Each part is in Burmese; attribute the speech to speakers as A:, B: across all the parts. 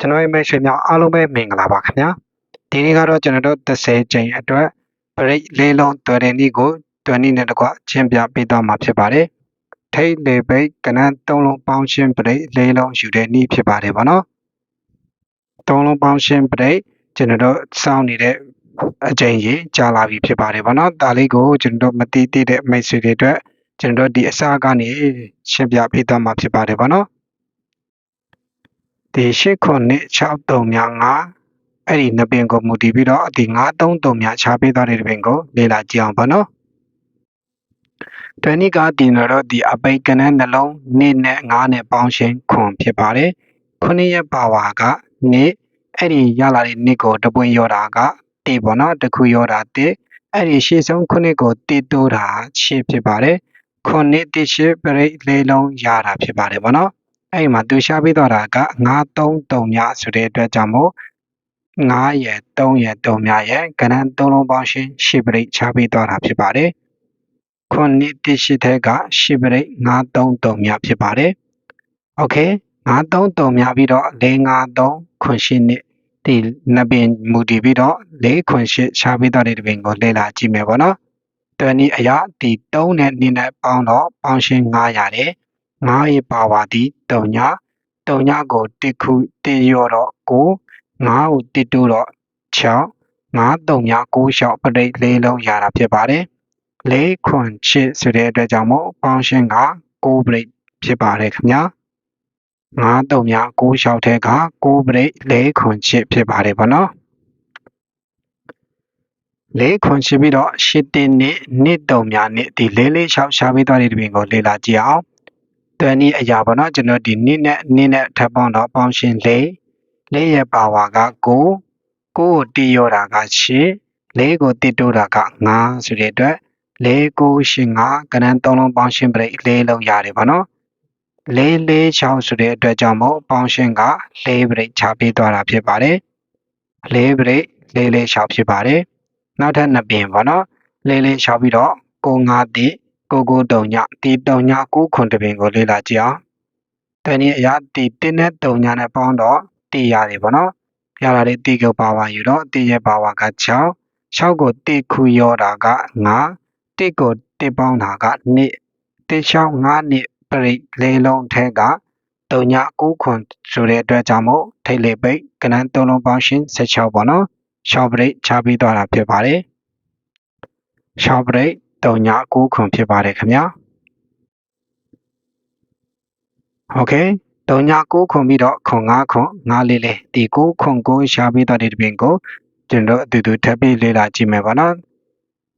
A: ကျွန်တော်ရဲ့မိတ်ဆွေများအားလုံးပဲမင်္ဂလာပါခင်ဗျာဒီနေ့ကတော့ကျွန်တော်တို့30ကျိန်အတွက် break လေးလုံးတွေ့တဲ့နေ့ကိုတွေ့နေ့နဲ့တကွချင်းပြပေးသွားမှာဖြစ်ပါတယ်ထိတ်လေပိတ်ကနန်း၃လုံးပေါင်းရှင်း break လေးလုံးယူတဲ့နေ့ဖြစ်ပါတယ်ဗောနော်၃လုံးပေါင်းရှင်း break ကျွန်တော်တို့စောင့်နေတဲ့အကျိန်ကြီးကြာလာပြီဖြစ်ပါတယ်ဗောနော်ဒါလေးကိုကျွန်တော်တို့မသိသေးတဲ့မိတ်ဆွေတွေအတွက်ကျွန်တော်တို့ဒီအစားကနေရှင်းပြပေးသွားမှာဖြစ်ပါတယ်ဗောနော် ဒီ၈ခုနှစ်6 3များ5အဲ့ဒီနှစ်ပင်ကိုမူတည်ပြီးတော့ဒီ9 3 3များခြားပေးသွားတဲ့ပင်ကိုလေ့လာကြည့်အောင်ပါနော်တွဲနည်းကဒီတော့ဒီအပိတ်ကနန်းနှလုံးနေ့နဲ့9နဲ့ပေါင်းရှင်းခွန်ဖြစ်ပါတယ်ခုနှစ်ရက်ပါဝါကနေ့အဲ့ဒီရလာတဲ့နေ့ကိုတပွင့်ရောတာကတေပေါ့နော်တခုရောတာတေအဲ့ဒီရှေ့ဆုံးခုနှစ်ကိုတေတိုးတာရှေ့ဖြစ်ပါတယ်ခုနှစ်တိရှိပရိတ်လေးလုံးရတာဖြစ်ပါတယ်ဗောနော် အဲ့မှာသူရှာပေးတော့တာက933မြဆိုတဲ့အတွက်ကြောင့်မို့9ရဲ့3ရဲ့3မြရဲ့ကဏ္ဍ3လုံးပေါင်းရှင်းရှစ်ပရိတ်ရှာပေးတော့တာဖြစ်ပါတယ်။ခုနှစ်တရှိထဲကရှစ်ပရိတ်933မြဖြစ်ပါတယ်။ Okay 933မြပြီးတော့453ခွန်ရှင်းနှစ်ဒီနှစ်ပင်မူတည်ပြီးတော့၄ခွန်ရှင်းရှာပေးတော့တဲ့တပင်ကိုလေ့လာကြည့်မယ်ပေါ့နော်။တနည်းအရာဒီ3နဲ့2နဲ့ပေါင်းတော့ပေါင်းရှင်း900ရတယ်။ 9ရဲ့ပါဝါသည်3ည3ညကိုတစ်ခုတစ်ရော့တော့9 9ကိုတစ်တိုးတော့6 9 3ည9လျှောက်ပရိတ်လေးလုံးရတာဖြစ်ပါတယ်၄ခွန်ချစ်ဆိုတဲ့အတွက်ကြောင့်မို့ပေါင်းရှင်းက9ပရိတ်ဖြစ်ပါတယ်ခင်ဗျာ9 3ည9လျှောက်ထဲက9ပရိတ်၄ခွန်ချစ်ဖြစ်ပါတယ်ဗောနော်လေးခွန်ချပြီးတော့ရှစ်တင်းနှစ်နှစ်တုံများနှစ်ဒီလေးလေးလျှောက်ရှားပေးသွားတဲ့တွင်ကိုလေ့လာကြည့်အောင် တွယ်နည်းအရာပေါ့နော်ကျွန်တော်ဒီနှစ်နဲ့နှစ်နဲ့ထပ်ပေါင်းတော့ပေါင်းရှင်းလေးလေးရဲ့ပါဝါက9 9ကိုတီးရောတာက8လေးကိုတီးတိုးတာက9ဆိုတဲ့အတွက်လေးကိုရှင်း9ကနန်း3လုံးပေါင်းရှင်းပရိတ်လေးလုံးရတယ်ပေါ့နော်လေးလေး6ဆိုတဲ့အတွက်ကြောင့်မို့ပေါင်းရှင်းကလေးပရိတ်ချပေးသွားတာဖြစ်ပါတယ်လေးပရိတ်လေးလေး6ဖြစ်ပါတယ်နောက်ထပ်နှစ်ပင်ပေါ့နော်လေးလေး6ပြီးတော့ကို9တိ ကိုကိုတုံညတီတုံညကိုခွန်တပင်ကိုလေ့လာကြည့်အောင်တနည်းအရာတီတင်းနဲ့တုံညနဲ့ပေါင်းတော့တီရတယ်ပေါ့နော်ရလာတဲ့တီကိုပါဝါယူတော့တီရဲ့ပါဝါက6 6ကိုတီခုရောတာက9တီကိုတီပေါင်းတာက2တီ6 9နှစ်ပရိလေးလုံးထဲကတုံည9ခွန်ဆိုတဲ့အတွက်ကြောင့်မို့ထိတ်လေပိတ်ကနန်း3လုံးပေါင်းရှင်း16ပေါ့နော်ရှော့ပရိတ်ချပြီးသွားတာဖြစ်ပါတယ်ရှော့ပ ရိတ်3ည9ခွန်ဖြစ်ပါတယ်ခင်ဗျာโอเค3ည9ခွန်ပြီးတော့ခွန်5ခွန်5လေးလေးဒီ9ခွန်9ရှားပြီးတော့ဒီပြင်ကိုကျွန်တော်အတူတူထပ်ပြီးလေ့လာကြည့်မယ်ပါနော်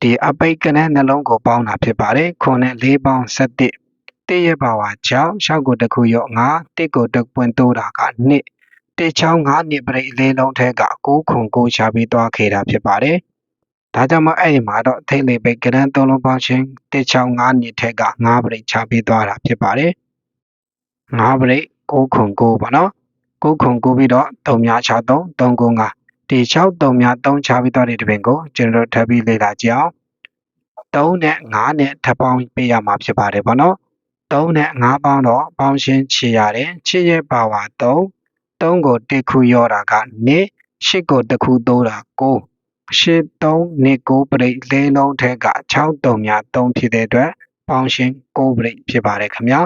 A: ဒီအပိတ်ကနဲ့နှလုံးကိုပေါင်းတာဖြစ်ပါတယ်ခွန်နဲ့၄ပေါင်း7တစ်ရဲ့ပါဝါ6 6ကိုတစ်ခုရော9တစ်ကိုတစ်ပွင့်တိုးတာက2တစ်ချောင်း9နှစ်ပရိတ်လေးလုံးထဲက9ခွန်9ရှားပြီးသွားခဲ့တာဖြစ်ပါတယ် ဒါကြောင့်မအဲ့ဒီမှာတော့ထိတ်လေပိတ်ကရန်သုံးလုံးပေါင်းချင်း165နှစ်ထက်က9ပရိတ်ချပေးသွားတာဖြစ်ပါတယ်9ပရိတ်6ခု9ပေါ့နော်6ခု9ပြီးတော့3များ63 3ခု5ဒီ6 3များ3ချပြီးသွားတဲ့တပင်ကိုကျွန်တော်ထပ်ပြီးလေ့လာကြည့်အောင်3နဲ့5နဲ့ထပ်ပေါင်းပေးရမှာဖြစ်ပါတယ်ပေါ့နော်3နဲ့5ပေါင်းတော့ပေါင်းရှင်းချရတယ်ချရဲ့ပါဝါ3 3ကို1ခုရောတာက2 8ကို1ခုတိုးတာ9 ရှစ်3နှစ်9ပရိတ်လေးလုံးထက်က6တုံများ3ဖြစ်တဲ့အတွက်ပေါင်းရှင်း9ပရိတ်ဖြစ်ပါတယ်ခင်ဗျာ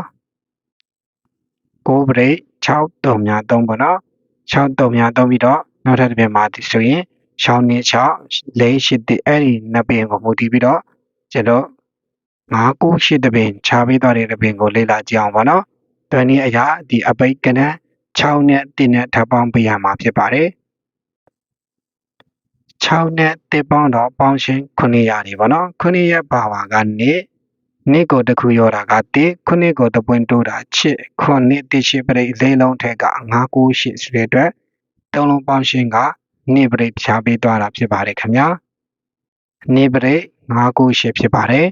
A: 9ပရိတ်6တုံများ3ပေါ့နော်6တုံများ3ပြီးတော့နောက်ထပ်တစ်ပြင်မှာဒီဆိုရင်6နှစ်6 4 8တိအဲ့ဒီနှစ်ပင်ကိုမူတည်ပြီးတော့ကျွန်တော်9 9 8တပင်ခြားပေးသွားတဲ့တပင်ကိုလေ့လာကြည့်အောင်ပါနော်။တွင်နည်းအရာဒီအပိတ်ကနန်း6နဲ့1နဲ့ထပ်ပေါင်းပေးရမှာဖြစ်ပါတယ် 6နဲ့တစ်ပေါင်းတော့ပေါင်းရှင်း900နေပါနော်9ရက်ပါပါကနေနေ့ကိုတစ်ခုရောတာကတစ်ခုနှစ်ကိုတပွင့်တိုးတာချစ်ခုနှစ်တစ်ရှိပရိတ်လေးလုံးထက်က998ဆိုတဲ့အတွက်သုံးလုံးပေါင်းရှင်းကနေ့ပရိတ်ဖြားပေးသွားတာဖြစ်ပါတယ်ခင်ဗျာနေ့ပရိတ်998ဖြစ်ပါတယ်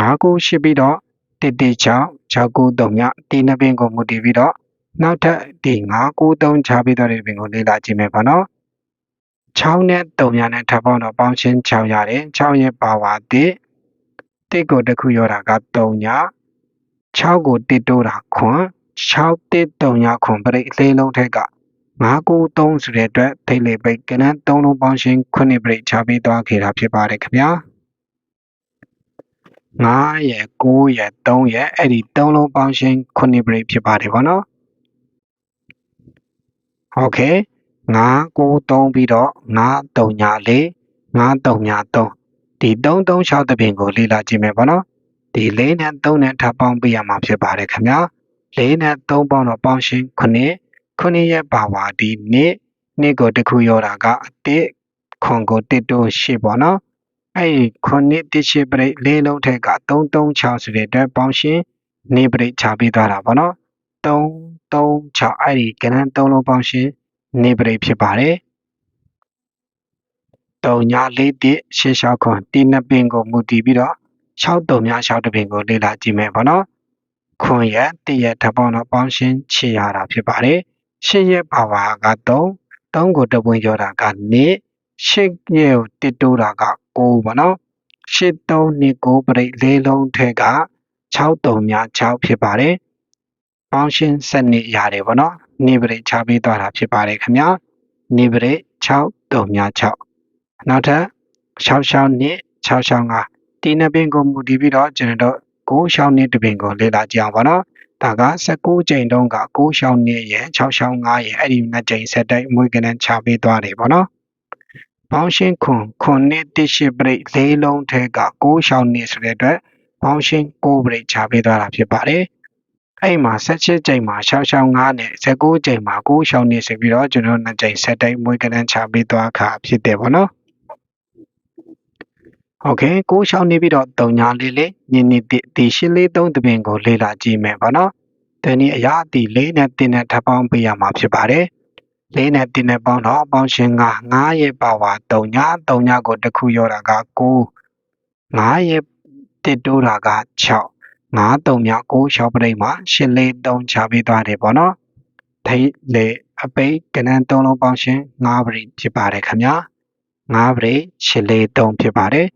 A: 998ပြီးတော့တစ်တစ်6 693ညဒီနှစ်ပင်ကိုမူတည်ပြီးတော့နောက်ထပ်ဒီ993ချပေးသွားတဲ့ပင်ကိုလေ့လာကြည့်မယ်ပါနော် 6နဲ့3များနဲ့ထပ်ပေါင်းတော့ပေါင်းချင်း6ရတယ်6ရဲ့ပါဝါတစ်တစ်ကိုတစ်ခုရောတာက3ည6ကိုတစ်တိုးတာခွန်6တစ်3ညခွန်ပရိတ်အလေးလုံးထက်က 993ဆိုတဲ့အတွက်ထိတ်လေပိတ်ကနန်း3လုံးပေါင်းရှင်း9ပရိတ်ချပေးသွားခဲ့တာဖြစ်ပါတယ်ခင်ဗျာ9ရဲ့9ရဲ့3ရဲ့အဲ့ဒီ3လုံးပေါင်းရှင်း9ပရိတ်ဖြစ်ပါတယ်ဗောနော်โอเค 993ပြီးတော့934 933ဒီ336တပင်ကိုလေ့လာကြည့်မယ်ဗောနော်ဒီ4နဲ့3နဲ့ထပ်ပေါင်းပေးရမှာဖြစ်ပါတယ်ခင်ဗျာ4နဲ့3ပေါင်းတော့ပေါင်းရှင်း9ခုနှစ်ရဲ့ပါဝါဒီနေ့နေ့ကိုတစ်ခုရောတာကအတစ်ခွန်ကိုတစ်တိုးရှိပေါ့နော်အဲ့ဒီခုနှစ်တစ်ရှိပရိတ်လေးလုံးထက်က336ဆိုတဲ့အတွက်ပေါင်းရှင်းနေပရိတ်ချပေးသွားတာပေါ့နော်336အဲ့ဒီကဏ္ဍ3လုံးပေါင်းရှင်း နေပရိတ်ဖြစ်ပါတယ်3ည4တစ်ရှေ့လျှောက်ခွန်ဒီနှစ်ပင်ကိုမူတည်ပြီးတော့6တုံများ6တပင်ကိုလေ့လာကြည့်မယ်ပေါ့နော်ခွန်ရက်တရက်ထပ်ပေါင်းတော့ပေါင်းရှင်းချရတာဖြစ်ပါတယ်ရှစ်ရက်ပါဝါက3 3ကိုတပွင့်ကျော်တာကနေရှစ်ရက်ကိုတစ်တိုးတာက9ပေါ့နော်ရှစ်3နှစ်9ပြိတ်လေးလုံးထဲက6တုံများ6ဖြစ်ပါတယ်ပေါင်းရှင်းစနစ်ရတယ်ပေါ့နော် နေပရိတ်ချပေးသွားတာဖြစ်ပါတယ်ခင်ဗျာနေပရိတ်6တုံများ6နောက်ထပ်66နှစ်665ဒီနှစ်ပင်ကိုမူတည်ပြီးတော့ကျွန်တော်တို့9ရှောင်းနှစ်တပင်ကိုလေ့လာကြအောင်ပါနော်ဒါက19ကြိမ်တုန်းက6ရှောင်းနှစ်ရဲ့6ရှောင်း5ရဲ့အဲ့ဒီနှစ်ကြိမ်ဆက်တိုက်မွေးကနန်းချပေးသွားတယ်ပေါ့နော်ပေါင်းရှင်းခွန်ခွန်နှစ်တစ်ရှိပရိတ်လေးလုံးထဲက6ရှောင်းနှစ်ဆိုတဲ့အတွက်ပေါင်းရှင်း9ပရိတ်ချပေးသွားတာဖြစ်ပါတယ် အဲ့မှာ16ကြိမ်မှာ6ရှောင်း5နဲ့19ကြိမ်မှာ9ရှောင်းနှစ်ဆိုပြီးတော့ကျွန်တော်နှစ်ကြိမ်ဆက်တိုက်မွေးကနန်းချပေးသွားခါဖြစ်တယ်ပေါ့နော်โอเคကိုးရှောင်းနေပြီးတော့တုံညာလေးလေးညနေတိဒီရှင်းလေးသုံးတပင်ကိုလေ့လာကြည့်မယ်ဗောနော်ဒီနေ့အရာအတီလေးနဲ့တင်းနဲ့ထပ်ပေါင်းပေးရမှာဖြစ်ပါတယ်လေးနဲ့တင်းနဲ့ပေါင်းတော့ပေါင်းရှင်က9ရဲ့ပါဝါတုံညာတုံညာကိုတစ်ခုရောတာက9 9ရဲ့တစ်တိုးတာက6 9တုံညာ9ရှောက်ပရိတ်မှာရှင်းလေး3ချပေးသွားတယ်ဗောနော်ထိတ်လေအပိတ်ကနန်း3လုံးပေါင်းရှင်9ပရိတ်ဖြစ်ပါတယ်ခင်ဗျာ9ပရိတ်ရှင်းလေး3ဖြစ်ပါတယ်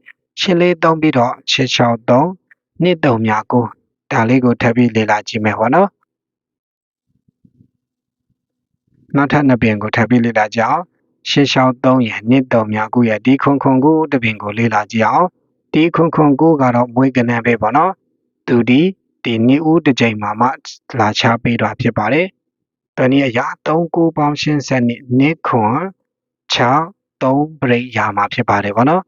A: ရှင်းလေးသုံးပြီးတော့663နှစ်တုံများကိုဒါလေးကိုထပ်ပြီးလေ့လာကြည့်မယ်ဟောနော်နောက်ထပ်နှစ်ပင်ကိုထပ်ပြီးလေ့လာကြအောင်663ရဲ့နှစ်တုံများကိုရဲ့ဒီခွန်ခွန်ကိုတပင်ကိုလေ့လာကြည့်အောင်ဒီခွန်ခွန်ကိုကတော့မွေးကနန်းပဲပေါ့နော် သူဒီဒီနှစ်ဦးတစ်ချိန်မှာမှ လာချပေးတာဖြစ်ပါတယ်တနည်းအရာ3ကိုပေါင်းရှင်းဆက်နှစ်နှစ်ခွန်6 3ပရိယာမှာဖြစ်ပါတယ်ဗောနော်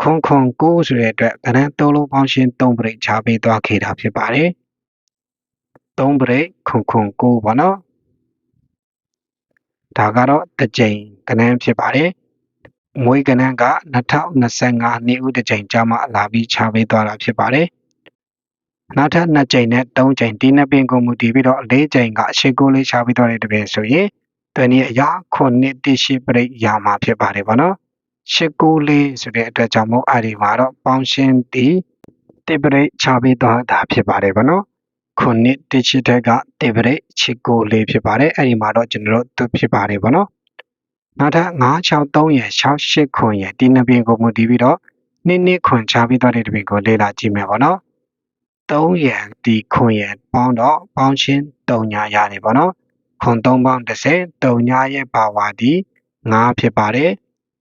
A: ခွန်ခွန်ကိုဆိုတဲ့အတွက်ကဏ္ဍသုံးလုံးပေါင်းရှင်း3ပရိတ်ချပေးသွားခဲ့တာဖြစ်ပါတယ်3ပရိတ်ခွန်ခွန်ကိုပေါ့နော်ဒါကတော့တစ်ကြိမ်ကဏ္ဍဖြစ်ပါတယ်မွေးကဏ္ဍက2025နှစ်ဦးတစ်ကြိမ်ကြာမှလာပြီးချပေးသွားတာဖြစ်ပါတယ် နောက်ထပ်2ကြိမ်နဲ့3ကြိမ်ဒီနှစ်ပင်ကိုမူတည်ပြီးတော့4ကြိမ်ကအရှိကိုလေးချပေးသွားတဲ့တပင်ဆိုရင်တနည်းအရာခုနှစ်တိရှိပရိတ်ရမှာဖြစ်ပါတယ်ဗောနော်894ဆိုတဲ့အတွက်ကြောင့်မို့အဲ့ဒီမှာတော့ပေါင်းရှင်းတီတိပရိတ်ချပေးသွားတာဖြစ်ပါတယ်ဗောနော်ခုနှစ်တိရှိတဲ့ကတိပရိတ်894ဖြစ်ပါတယ်အဲ့ဒီမှာတော့ကျွန်တော်တို့ဖြစ်ပါတယ်ဗောနော်နောက်ထပ်963ရယ်68ခွန်ရယ်ဒီနှစ်ပင်ကိုမူတည်ပြီးတော့နှစ်နှစ်ခွန်ချပေးသွားတဲ့တပင်ကိုလေ့လာကြည့်မယ်ဗောနော် 3ရယ်ဒီခွန်ရယ်ပေါင်းတော့ပေါင်းရှင်း3ညာရတယ်ဗောနော်ခွန်3ပေါင်း30 3ညာရဲ့ပါဝါဒီ9ဖြစ်ပါတယ်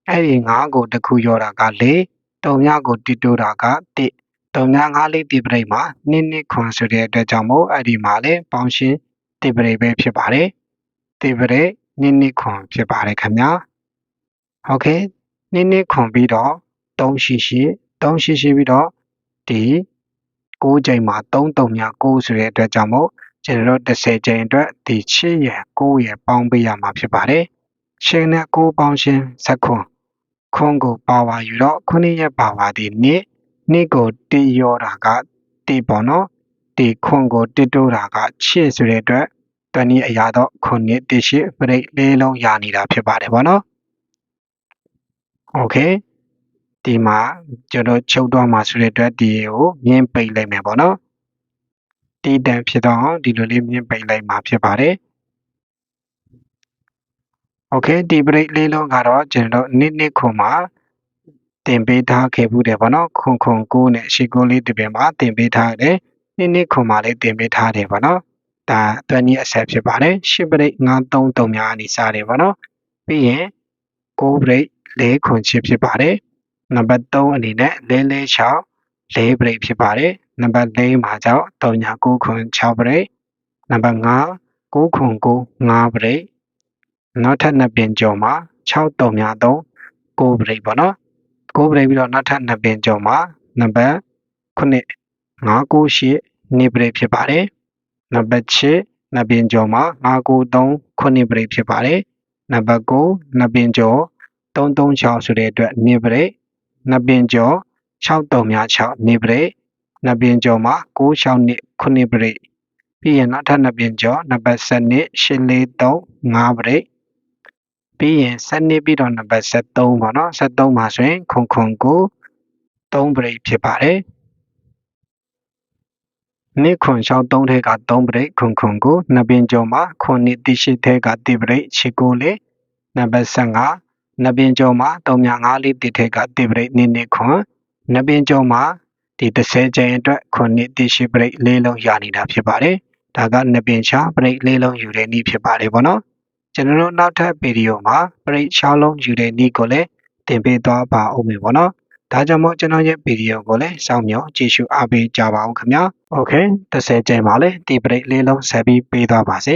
A: အဲ့ဒီ9ကိုတစ်ခုရောတာက4တုံမြကိုတီတိုးတာက1တုံမြ9လေးတိပရိတ်မှာနစ်နစ်ခွန်ဆိုတဲ့အတွက်ကြောင့်မို့အဲ့ဒီမှာလည်းပေါင်းရှင်းတိပရိတ်ပဲဖြစ်ပါတယ်တိပရိတ်နစ်နစ်ခွန်ဖြစ်ပါတယ်ခင်ဗျာဟုတ်ကဲ့နစ်နစ်ခွန်ပြီးတော့3ရှိရှိ3ရှိရှိပြီးတော့ဒီ 9ချိန်မှာ3တုံညာ9ဆိုတဲ့အတွက်ကြောင့်မို့ကျွန်တော်တို့10ချိန်အတွက်ဒီ6ရယ်9ရယ်ပေါင်းပေးရမှာဖြစ်ပါတယ်။ရှင်နဲ့9ပေါင်းရှင်ဇက်ခွန်ခွန်ကိုပါဝါယူတော့9ရယ်ပါဝါဒီနေ့နေ့ကိုတေရောတာကတေပေါ့နော်။ဒီခွန်ကိုတေတိုးတာက6ဆိုတဲ့အတွက်တနည်းအရာတော့ခုနှစ်တရှိပြိတ်လေးလုံးရနေတာဖြစ်ပါတယ်ဗောနော်။ Okay ဒီမှာကျွန်တော်ချုပ်တော့မှာဆိုတဲ့အတွက်ဒီကိုမြင်းပိတ်လိုက်မယ်ပေါ့နော်တီတန်ဖြစ်တော့ဒီလိုလေးမြင်းပိတ်လိုက်မှာဖြစ်ပါတယ်โอเคဒီ break လေးလုံးကတော့ကျွန်တော်တို့နှစ်နှစ်ခုမှာတင်ပေးထားခဲ့ဘူးတယ်ဗောနော်ခွန်ခွန်ကိုနဲ့ရှီကိုလေးတပင်မှာတင်ပေးထားတယ်နှစ်နှစ်ခုမှာလေးတင်ပေးထားတယ်ဗောနော်တ ဒါအတွင်းကြီးအဆက်ဖြစ်ပါတယ်ရှစ်ပရိတ်933များအနေစတယ်ပေါ့နော်ပြီးရင်9ပရိတ်4ခွန်ချစ်ဖြစ်ပါတယ် နံပါတ်3အနေနဲ့446 4ပရိတ်ဖြစ်ပါတယ်နံပါတ်4မှာကြောင့်39ခွန်6ပရိတ်နံပါတ်5 9ခွန်9 5ပရိတ်နောက်ထပ်နှစ်ပင်ကျော်မှာ6တုံများ3 9ပရိတ်ပေါ့နော်9ပရိတ်ပြီးတော့နောက်ထပ်နှစ်ပင်ကျော်မှာနံပါတ်9 998 2ပရိတ်ဖြစ်ပါတယ်နံပါတ်6နှစ်ပင်ကျော်မှာ993 9ပရိတ်ဖြစ်ပါတယ်နံပါတ်9နှစ်ပင်ကျော်336ဆိုတဲ့အတွက်2ပရိတ် နှစ်ပင်ကျော်6တုံများ6 2ပရိတ်နှစ်ပင်ကျော်မှာ96နှစ်9ပရိတ်ပြီးရင်နောက်ထပ်နှစ်ပင်ကျော်နံပါတ်7နှစ်843 5ပရိတ်ပြီးရင်7နှစ်ပြီးတော့နံပါတ်73ပေါ့နော်73မှာဆိုရင်ခွန်ခွန်ကို3ပရိတ်ဖြစ်ပါတယ်နှစ်ခွန်63ထဲက3ပရိတ်ခွန်ခွန်ကိုနှစ်ပင်ကျော်မှာခွန်နှစ်တိရှိထဲကတိပရိတ်ချီကိုလေနံပါတ်15 နှစ်ပင်ကျော်မှာ354လေးတိထဲကတိပရိတ်နိနိခွန်နှစ်ပင်ကျော်မှာဒီ30ကျန်အတွက်ခွန်နှစ်တိရှိပရိတ်လေးလုံးရနေတာဖြစ်ပါတယ်ဒါကနှစ်ပင်ချပရိတ်လေးလုံးယူတဲ့နည်းဖြစ်ပါတယ်ပေါ့နော်ကျွန်တော်တို့နောက်ထပ်ဗီဒီယိုမှာပရိတ်6လုံးယူတဲ့နည်းကိုလည်းသင်ပေးသွားပါဦးမယ်ပေါ့နော်ဒါကြောင့်မို့ကျွန်တော်ရဲ့ဗီဒီယိုကိုလည်းစောင့်မျှော်ကြည့်ရှုအားပေးကြပါဦးခင်ဗျာ။ Okay 30ကျင်းပါလေဒီ break လေးလုံးဆက်ပြီးပေးသွားပါစေ